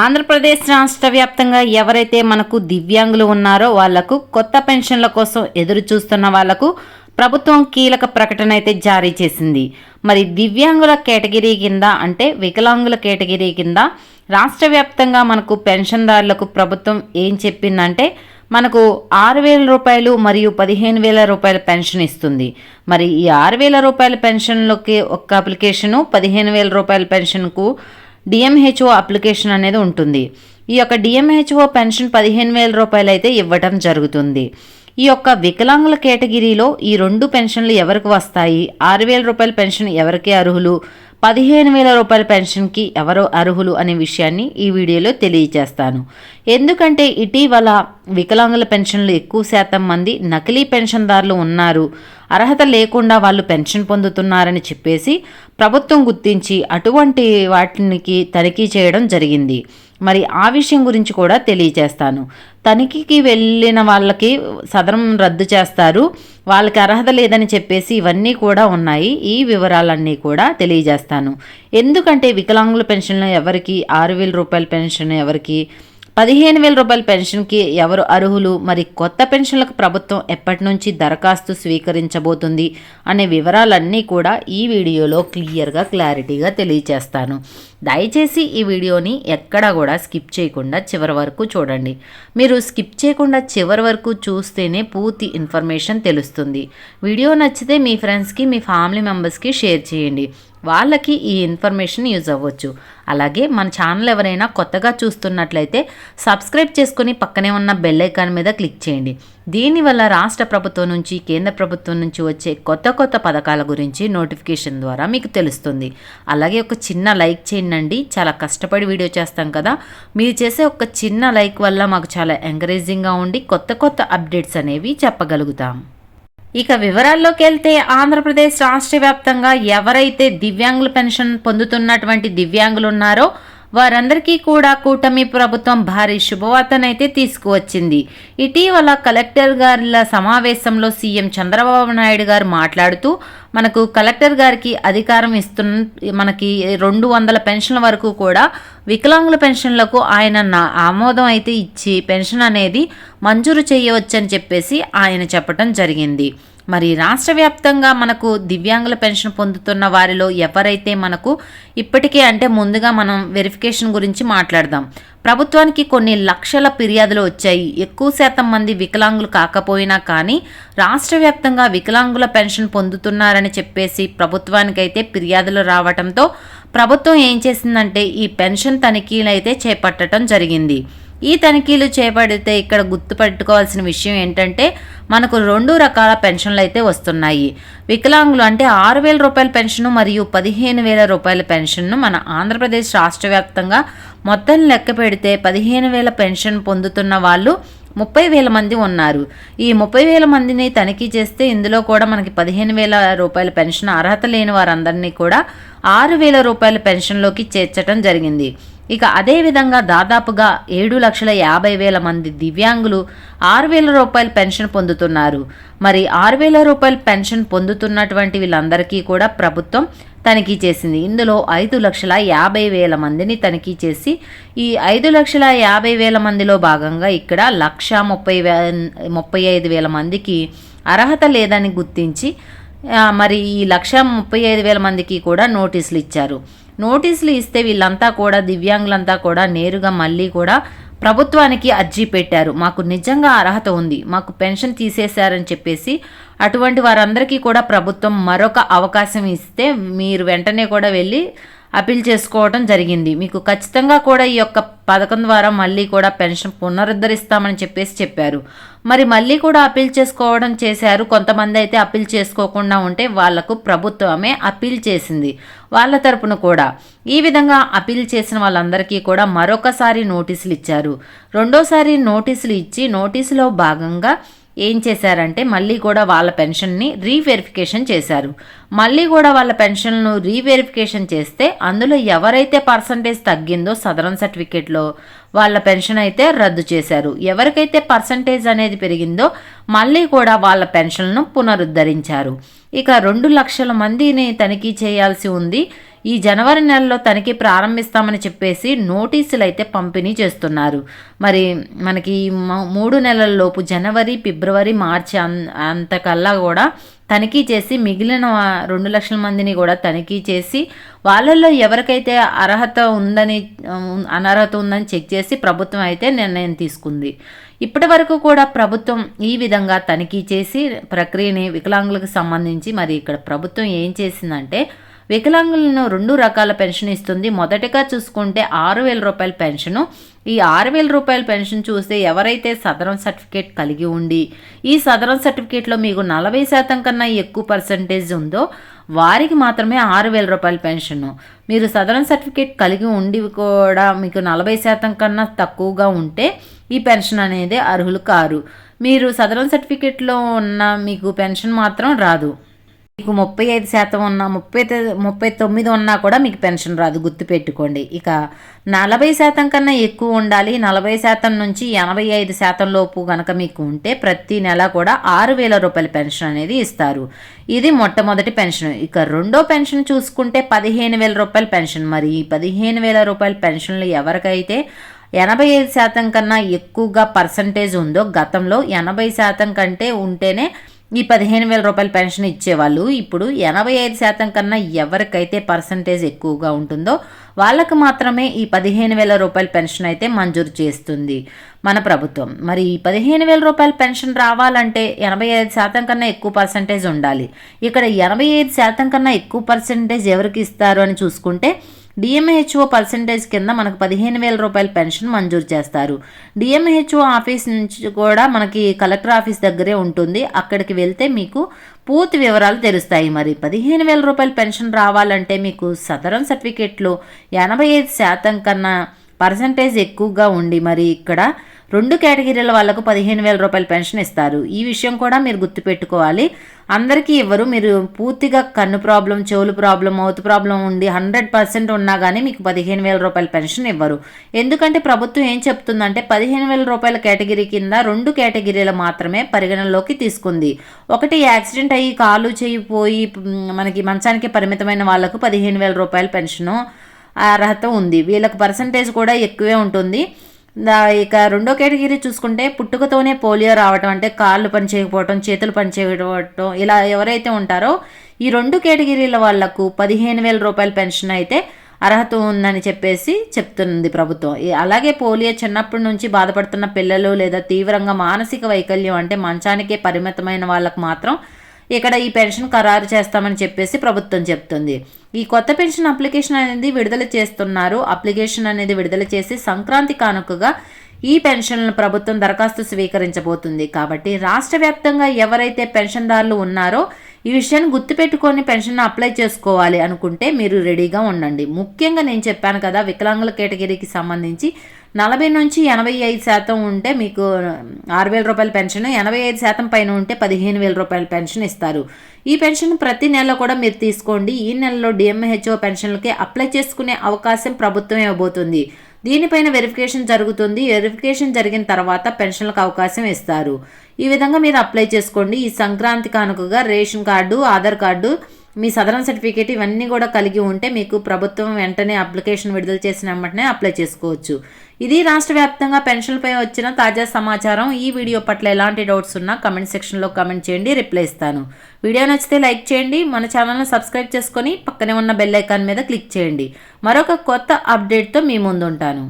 ఆంధ్రప్రదేశ్ రాష్ట్ర వ్యాప్తంగా ఎవరైతే మనకు దివ్యాంగులు ఉన్నారో వాళ్ళకు కొత్త పెన్షన్ల కోసం ఎదురు చూస్తున్న వాళ్ళకు ప్రభుత్వం కీలక ప్రకటన అయితే జారీ చేసింది. మరి దివ్యాంగుల కేటగిరీ కింద అంటే వికలాంగుల కేటగిరీ కింద రాష్ట్ర వ్యాప్తంగా మనకు పెన్షన్దారులకు ప్రభుత్వం ఏం చెప్పిందంటే మనకు ఆరు వేల రూపాయలు మరియు పదిహేను వేల రూపాయల పెన్షన్ ఇస్తుంది. మరి ఈ ఆరు వేల రూపాయల పెన్షన్లోకి ఒక్క అప్లికేషను పదిహేను వేల రూపాయల పెన్షన్కు డిఎంహెచ్ఓ అప్లికేషన్ అనేది ఉంటుంది. ఈ యొక్క డిఎంహెచ్ఓ పెన్షన్ పదిహేను వేల రూపాయలు అయితే ఇవ్వటం జరుగుతుంది. ఈ యొక్క వికలాంగుల కేటగిరీలో ఈ రెండు పెన్షన్లు ఎవరికి వస్తాయి? ఆరు వేల రూపాయల పెన్షన్ ఎవరికి అర్హులు? పదిహేను వేల రూపాయల పెన్షన్కి ఎవరు అర్హులు అనే విషయాన్ని ఈ వీడియోలో తెలియజేస్తాను. ఎందుకంటే ఇటీవల వికలాంగుల పెన్షన్లు ఎక్కువ శాతం మంది నకిలీ పెన్షన్దారులు ఉన్నారు. అర్హత లేకుండా వాళ్ళు పెన్షన్ పొందుతున్నారని చెప్పేసి ప్రభుత్వం గుర్తించి అటువంటి వాటికి తనిఖీ చేయడం జరిగింది. మరి ఆ విషయం గురించి కూడా తెలియజేస్తాను. తనిఖీకి వెళ్ళిన వాళ్ళకి సదరం రద్దు చేస్తారు. వాళ్ళకి అర్హత లేదని చెప్పేసి ఇవన్నీ కూడా ఉన్నాయి. ఈ వివరాలన్నీ కూడా తెలియజేస్తాను. ఎందుకంటే వికలాంగుల పెన్షన్ ఎవరికి? ఆరు వేల రూపాయల పెన్షన్ ఎవరికి? పదిహేను వేల రూపాయల పెన్షన్కి ఎవరు అర్హులు? మరి కొత్త పెన్షన్లకు ప్రభుత్వం ఎప్పటి నుంచి దరఖాస్తు స్వీకరించబోతుంది? అనే వివరాలన్నీ కూడా ఈ వీడియోలో క్లియర్గా క్లారిటీగా తెలియచేస్తాను. దయచేసి ఈ వీడియోని ఎక్కడా కూడా స్కిప్ చేయకుండా చివరి వరకు చూడండి. మీరు స్కిప్ చేయకుండా చివరి వరకు చూస్తేనే పూర్తి ఇన్ఫర్మేషన్ తెలుస్తుంది. వీడియో నచ్చితే మీ ఫ్రెండ్స్కి మీ ఫ్యామిలీ మెంబర్స్కి షేర్ చేయండి. వాళ్ళకి ఈ ఇన్ఫర్మేషన్ యూజ్ అవ్వచ్చు. అలాగే మన ఛానల్ ఎవరైనా కొత్తగా చూస్తున్నట్లయితే సబ్స్క్రైబ్ చేసుకుని పక్కనే ఉన్న బెల్ ఐకాన్ మీద క్లిక్ చేయండి. దీనివల్ల రాష్ట్ర ప్రభుత్వం నుంచి కేంద్ర ప్రభుత్వం నుంచి వచ్చే కొత్త కొత్త పథకాల గురించి నోటిఫికేషన్ ద్వారా మీకు తెలుస్తుంది. అలాగే ఒక చిన్న లైక్ చేయండి చాలా కష్టపడి వీడియో చేస్తాం కదా. మీరు చేసే ఒక చిన్న లైక్ వల్ల మాకు చాలా ఎంకరేజింగ్గా ఉండి కొత్త కొత్త అప్డేట్స్ అనేవి చెప్పగలుగుతాం. ఇక వివరాల్లోకి వెళ్తే ఆంధ్రప్రదేశ్ రాష్ట్ర వ్యాప్తంగా ఎవరైతే దివ్యాంగుల పెన్షన్ పొందుతున్నటువంటి దివ్యాంగులు ఉన్నారో వారందరికీ కూడా కూటమి ప్రభుత్వం భారీ శుభవార్తనైతే తీసుకువచ్చింది. ఇటీవల కలెక్టర్ గారిల సమావేశంలో సీఎం చంద్రబాబు నాయుడు గారు మాట్లాడుతూ మనకు కలెక్టర్ గారికి అధికారం ఇస్తున్న మనకి రెండు వందల పెన్షన్ల వరకు కూడా వికలాంగుల పెన్షన్లకు ఆయన ఆమోదం అయితే ఇచ్చి పెన్షన్ అనేది మంజూరు చేయవచ్చని చెప్పేసి ఆయన చెప్పడం జరిగింది. మరి రాష్ట్ర వ్యాప్తంగా మనకు దివ్యాంగుల పెన్షన్ పొందుతున్న వారిలో ఎవరైతే మనకు ఇప్పటికే అంటే ముందుగా మనం వెరిఫికేషన్ గురించి మాట్లాడదాం. ప్రభుత్వానికి కొన్ని లక్షల ఫిర్యాదులు వచ్చాయి. ఎక్కువ శాతం మంది వికలాంగులు కాకపోయినా కానీ రాష్ట్ర వ్యాప్తంగా వికలాంగుల పెన్షన్ పొందుతున్నారని చెప్పేసి ప్రభుత్వానికైతే ఫిర్యాదులు రావడంతో ప్రభుత్వం ఏం చేసిందంటే ఈ పెన్షన్ తనిఖీలు అయితే చేపట్టడం జరిగింది. ఈ తనిఖీలు చేపడితే ఇక్కడ గుర్తుపెట్టుకోవాల్సిన విషయం ఏంటంటే మనకు రెండు రకాల పెన్షన్లు అయితే వస్తున్నాయి. వికలాంగులు అంటే ఆరు వేల రూపాయల పెన్షన్ మరియు పదిహేను వేల రూపాయల పెన్షన్ను మన ఆంధ్రప్రదేశ్ రాష్ట్ర వ్యాప్తంగా మొత్తం లెక్క పెడితే పదిహేను వేల పెన్షన్ పొందుతున్న వాళ్ళు ముప్పై వేల మంది ఉన్నారు. ఈ ముప్పై వేల మందిని తనిఖీ చేస్తే ఇందులో కూడా మనకి పదిహేను వేల రూపాయల పెన్షన్ అర్హత లేని వారందరినీ కూడా ఆరు వేల రూపాయల పెన్షన్లోకి చేర్చడం జరిగింది. ఇక అదేవిధంగా దాదాపుగా ఏడు లక్షల యాభై వేల మంది దివ్యాంగులు ఆరు వేల రూపాయల పెన్షన్ పొందుతున్నారు. మరి ఆరు వేల రూపాయల పెన్షన్ పొందుతున్నటువంటి వీళ్ళందరికీ కూడా ప్రభుత్వం తనిఖీ చేసింది. ఇందులో ఐదు లక్షల యాభై వేల మందిని తనిఖీ చేసి ఈ ఐదు లక్షల యాభై వేల మందిలో భాగంగా ఇక్కడ లక్ష ముప్పై వే ముప్పై ఐదు వేల మందికి అర్హత లేదని గుర్తించి మరి ఈ లక్ష ముప్పై ఐదు వేల మందికి కూడా నోటీసులు ఇచ్చారు. నోటీసులు ఇస్తే వీళ్ళంతా కూడా దివ్యాంగులంతా కూడా నేరుగా మళ్ళీ కూడా ప్రభుత్వానికి అర్జీ పెట్టారు. మాకు నిజంగా అర్హత ఉంది. మాకు పెన్షన్ తీసేశారని చెప్పేసి అటువంటి వారందరికీ కూడా ప్రభుత్వం మరొక అవకాశం ఇస్తే మీరు వెంటనే కూడా వెళ్ళి అపీల్ చేసుకోవడం జరిగింది. మీకు ఖచ్చితంగా కూడా ఈ యొక్క పథకం ద్వారా మళ్ళీ కూడా పెన్షన్ పునరుద్ధరిస్తామని చెప్పేసి చెప్పారు. మరి మళ్ళీ కూడా అపీల్ చేసుకోవడం చేశారు. కొంతమంది అయితే అప్పీల్ చేసుకోకుండా ఉంటే వాళ్ళకు ప్రభుత్వమే అపీల్ చేసింది వాళ్ళ తరపున కూడా. ఈ విధంగా అపీల్ చేసిన వాళ్ళందరికీ కూడా మరొకసారి నోటీసులు ఇచ్చారు. రెండోసారి నోటీసులు ఇచ్చి నోటీసులో భాగంగా ఏం చేశారంటే మళ్ళీ కూడా వాళ్ళ పెన్షన్ని రీవెరిఫికేషన్ చేశారు. మళ్ళీ కూడా వాళ్ళ పెన్షన్ను రీవెరిఫికేషన్ చేస్తే అందులో ఎవరైతే పర్సంటేజ్ తగ్గిందో సదరన్ సర్టిఫికేట్లో వాళ్ళ పెన్షన్ అయితే రద్దు చేశారు. ఎవరికైతే పర్సంటేజ్ అనేది పెరిగిందో మళ్ళీ కూడా వాళ్ళ పెన్షన్ను పునరుద్ధరించారు. ఇక రెండు లక్షల మందిని తనిఖీ చేయాల్సి ఉంది. ఈ జనవరి నెలలో తనిఖీ ప్రారంభిస్తామని చెప్పేసి నోటీసులు అయితే పంపిణీ చేస్తున్నారు. మరి మనకి మూడు నెలల్లోపు జనవరి ఫిబ్రవరి మార్చి అంతకల్లా కూడా తనిఖీ చేసి మిగిలిన రెండు లక్షల మందిని కూడా తనిఖీ చేసి వాళ్ళల్లో ఎవరికైతే అర్హత ఉందని అనర్హత ఉందని చెక్ చేసి ప్రభుత్వం అయితే నిర్ణయం తీసుకుంది. ఇప్పటి వరకు కూడా ప్రభుత్వం ఈ విధంగా తనిఖీ చేసి ప్రక్రియని వికలాంగులకు సంబంధించి మరి ఇక్కడ ప్రభుత్వం ఏం చేసిందంటే వికలాంగులను రెండు రకాల పెన్షన్ ఇస్తుంది. మొదటగా చూసుకుంటే ఆరు వేల రూపాయల పెన్షను. ఈ ఆరు వేల రూపాయల పెన్షన్ చూస్తే ఎవరైతే సదరం సర్టిఫికేట్ కలిగి ఉండి ఈ సదరం సర్టిఫికేట్లో మీకు నలభై శాతం కన్నా ఎక్కువ పర్సంటేజ్ ఉందో వారికి మాత్రమే ఆరు వేల రూపాయల పెన్షన్. మీరు సదరం సర్టిఫికేట్ కలిగి ఉండి కూడా మీకు నలభై శాతం కన్నా తక్కువగా ఉంటే ఈ పెన్షన్ అనేది అర్హులు కారు. మీరు సదరం సర్టిఫికేట్లో ఉన్న మీకు పెన్షన్ మాత్రం రాదు. మీకు ముప్పై ఐదు శాతం ఉన్నా ముప్పై ముప్పై తొమ్మిది ఉన్నా కూడా మీకు పెన్షన్ రాదు గుర్తుపెట్టుకోండి. ఇక నలభై శాతం కన్నా ఎక్కువ ఉండాలి. నలభై శాతం నుంచి ఎనభై ఐదు శాతం లోపు కనుక మీకు ఉంటే ప్రతి నెల కూడా ఆరు వేల రూపాయల పెన్షన్ అనేది ఇస్తారు. ఇది మొట్టమొదటి పెన్షన్. ఇక రెండో పెన్షన్ చూసుకుంటే పదిహేను వేల రూపాయల పెన్షన్. మరి ఈ పదిహేను వేల రూపాయల పెన్షన్లు ఎవరికైతే ఎనభై ఐదు శాతం కన్నా ఎక్కువగా పర్సంటేజ్ ఉందో గతంలో ఎనభై శాతం కంటే ఉంటేనే ఈ పదిహేను వేల రూపాయల పెన్షన్ ఇచ్చేవాళ్ళు ఇప్పుడు ఎనభై ఐదు శాతం కన్నా ఎవరికైతే పర్సంటేజ్ ఎక్కువగా ఉంటుందో వాళ్ళకు మాత్రమే ఈ పదిహేను వేల రూపాయల పెన్షన్ అయితే మంజూరు చేస్తుంది మన ప్రభుత్వం. మరి ఈ పదిహేను వేల రూపాయల పెన్షన్ రావాలంటే ఎనభై ఐదు శాతం కన్నా ఎక్కువ పర్సంటేజ్ ఉండాలి. ఇక్కడ ఎనభై ఐదు శాతం కన్నా ఎక్కువ పర్సంటేజ్ ఎవరికి ఇస్తారు అని చూసుకుంటే డిఎంహెచ్ఓ పర్సంటేజ్ కింద మనకు పదిహేను వేల రూపాయల పెన్షన్ మంజూరు చేస్తారు. డిఎంహెచ్ఓ ఆఫీస్ నుంచి కూడా మనకి కలెక్టర్ ఆఫీస్ దగ్గరే ఉంటుంది. అక్కడికి వెళ్తే మీకు పూర్తి వివరాలు తెలుస్తాయి. మరి పదిహేను వేల రూపాయల పెన్షన్ రావాలంటే మీకు సదరం సర్టిఫికేట్లో ఎనభై ఐదు శాతం కన్నా పర్సంటేజ్ ఎక్కువగా ఉండి మరి ఇక్కడ రెండు కేటగిరీల వాళ్ళకు పదిహేను వేల రూపాయల పెన్షన్ ఇస్తారు. ఈ విషయం కూడా మీరు గుర్తుపెట్టుకోవాలి. అందరికీ ఇవ్వరు. మీరు పూర్తిగా కన్ను ప్రాబ్లం చెవులు ప్రాబ్లం మౌత్ ప్రాబ్లం ఉండి హండ్రెడ్ పర్సెంట్ ఉన్నా కానీ మీకు పదిహేను వేల రూపాయల పెన్షన్ ఇవ్వరు. ఎందుకంటే ప్రభుత్వం ఏం చెప్తుందంటే పదిహేను వేల రూపాయల కేటగిరీ కింద రెండు కేటగిరీలు మాత్రమే పరిగణనలోకి తీసుకుంది. ఒకటి యాక్సిడెంట్ అయ్యి కాలు చేయిపోయి మనకి మంచానికి పరిమితమైన వాళ్ళకు పదిహేను వేల రూపాయల పెన్షను అర్హత ఉంది. వీళ్ళకి పర్సంటేజ్ కూడా ఎక్కువే ఉంటుంది. ఇక రెండో కేటగిరీ చూసుకుంటే పుట్టుకతోనే పోలియో రావటం అంటే కాళ్ళు పనిచేయకపోవటం చేతులు పనిచేయకపోవటం ఇలా ఎవరైతే ఉంటారో ఈ రెండు కేటగిరీల వాళ్ళకు పదిహేను వేల రూపాయల పెన్షన్ అయితే అర్హత ఉందని చెప్పేసి చెప్తుంది ప్రభుత్వం. అలాగే పోలియో చిన్నప్పటి నుంచి బాధపడుతున్న పిల్లలు లేదా తీవ్రంగా మానసిక వైకల్యం అంటే మంచానికే పరిమితమైన వాళ్ళకు మాత్రం ఇక్కడ ఈ పెన్షన్ ఖరారు చేస్తామని చెప్పేసి ప్రభుత్వం చెప్తుంది. ఈ కొత్త పెన్షన్ అప్లికేషన్ అనేది విడుదల చేస్తున్నారు. అప్లికేషన్ అనేది విడుదల చేసి సంక్రాంతి కానుకగా ఈ పెన్షన్లను ప్రభుత్వం దరఖాస్తు స్వీకరించబోతుంది. కాబట్టి రాష్ట్ర వ్యాప్తంగా ఎవరైతే పెన్షన్దారులు ఉన్నారో ఈ విషయాన్ని గుర్తుపెట్టుకొని పెన్షన్ అప్లై చేసుకోవాలి అనుకుంటే మీరు రెడీగా ఉండండి. ముఖ్యంగా నేను చెప్పాను కదా వికలాంగుల కేటగిరీకి సంబంధించి నలభై నుంచి ఎనభై ఐదు శాతం ఉంటే మీకు ఆరు వేల రూపాయల పెన్షన్ ఎనభై ఐదు శాతం పైన ఉంటే పదిహేను వేల రూపాయల పెన్షన్ ఇస్తారు. ఈ పెన్షన్ ప్రతి నెల కూడా మీరు తీసుకోండి. ఈ నెలలో డిఎంహెచ్ఓ పెన్షన్లకి అప్లై చేసుకునే అవకాశం ప్రభుత్వం ఇవ్వబోతుంది. దీనిపైన వెరిఫికేషన్ జరుగుతుంది. వెరిఫికేషన్ జరిగిన తర్వాత పెన్షన్లకు అవకాశం ఇస్తారు. ఈ విధంగా మీరు అప్లై చేసుకోండి. ఈ సంక్రాంతి కానుకగా రేషన్ కార్డు ఆధార్ కార్డు మీ సదరన్ సర్టిఫికేట్ ఇవన్నీ కూడా కలిగి ఉంటే మీకు ప్రభుత్వం వెంటనే అప్లికేషన్ విడుదల చేసిన వెంటనే అప్లై చేసుకోవచ్చు. ఇది రాష్ట్ర వ్యాప్తంగా పెన్షన్లపై వచ్చిన తాజా సమాచారం. ఈ వీడియో పట్ల ఎలాంటి డౌట్స్ ఉన్నా కమెంట్ సెక్షన్లో కమెంట్ చేయండి రిప్లై ఇస్తాను. వీడియో నచ్చితే లైక్ చేయండి మన ఛానల్ను సబ్స్క్రైబ్ చేసుకొని పక్కనే ఉన్న బెల్ ఐకాన్ మీద క్లిక్ చేయండి. మరొక కొత్త అప్డేట్తో మీ ముందుంటాను.